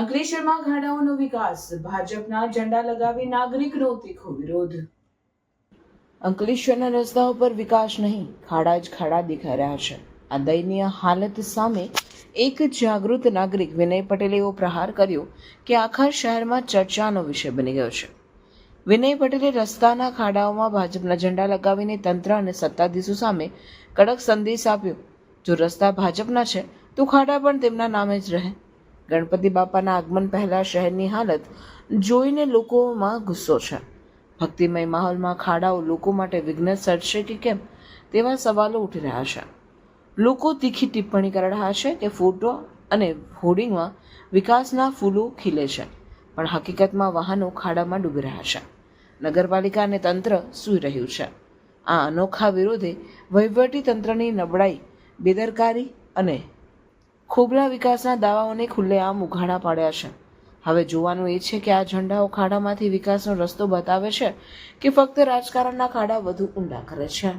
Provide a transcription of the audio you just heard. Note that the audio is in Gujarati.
અંકલેશ્વરમાં ખાડાઓનો વિકાસ. ભાજપના ઝંડા લગાવી નાગરિકનો તીખો વિરોધ. અંકલેશ્વરના રસ્તા ઉપર વિકાસ નહીં, ખાડા જ ખાડા દેખાઈ રહ્યા છે. આ દયનીય હાલત સામે એક જાગૃત નાગરિક વિનય પટેલે એવો પ્રહાર કર્યો કે આખા શહેરમાં ચર્ચાનો વિષય બની ગયો છે. વિનય પટેલે રસ્તાના ખાડાઓમાં ભાજપના ઝંડા લગાવીને તંત્ર અને સત્તાધીશો સામે કડક સંદેશ આપ્યો. જો રસ્તા ભાજપના છે, તો ખાડા પણ તેમના નામે જ રહે. ગણપતિ બાપાના આગમન પહેલાં શહેરની હાલત જોઈને લોકોમાં ગુસ્સો છે. ભક્તિમય માહોલમાં ખાડાઓ લોકો માટે વિઘ્ન સર્જશે કે કેમ તેવા સવાલો ઉઠી રહ્યા છે. લોકો તીખી ટિપ્પણી કરી રહ્યા છે કે ફોટો અને હોર્ડિંગમાં વિકાસના ફૂલો ખીલે છે, પણ હકીકતમાં વાહનો ખાડામાં ડૂબી રહ્યા છે. નગરપાલિકા અને તંત્ર સૂઈ રહ્યું છે. આ અનોખા વિરોધે વહીવટી તંત્રની નબળાઈ, બેદરકારી અને ખોબલા વિકાસના દાવાઓને ખુલ્લેઆમ ઉઘાડા પાડ્યા છે. હવે જોવાનું એ છે કે આ ઝંડાઓ ખાડામાંથી વિકાસનો રસ્તો બતાવે છે કે ફક્ત રાજકારણના ખાડા વધુ ઊંડા કરે છે.